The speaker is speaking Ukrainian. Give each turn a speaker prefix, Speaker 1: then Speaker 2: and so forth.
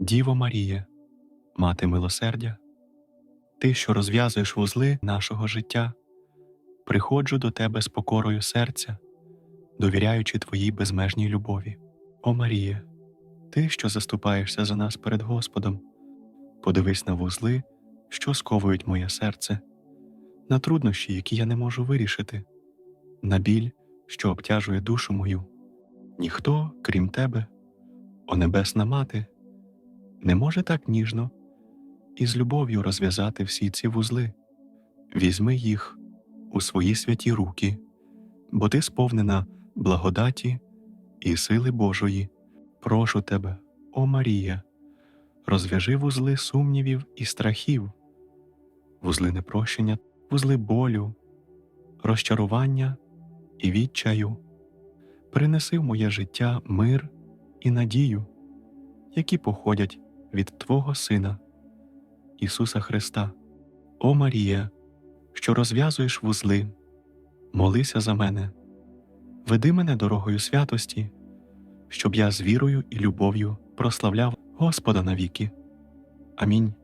Speaker 1: Діво Маріє, Мати милосердя, Ти, що розв'язуєш вузли нашого життя, приходжу до Тебе з покорою серця, довіряючи Твоїй безмежній любові. О Маріє, Ти, що заступаєшся за нас перед Господом, подивись на вузли, що сковують моє серце, на труднощі, які я не можу вирішити, на біль, що обтяжує душу мою. Ніхто, крім Тебе, о Небесна Мати, не може так ніжно і з любов'ю розв'язати всі ці вузли. Візьми їх у свої святі руки, бо ти сповнена благодаті і сили Божої. Прошу тебе, о Марія, розв'яжи вузли сумнівів і страхів, вузли непрощення, вузли болю, розчарування і відчаю. Принеси в моє життя мир і надію, які походять від Твого Сина, Ісуса Христа. О Марія, що розв'язуєш вузли, молися за мене, веди мене дорогою святості, щоб я з вірою і любов'ю прославляв Господа навіки. Амінь.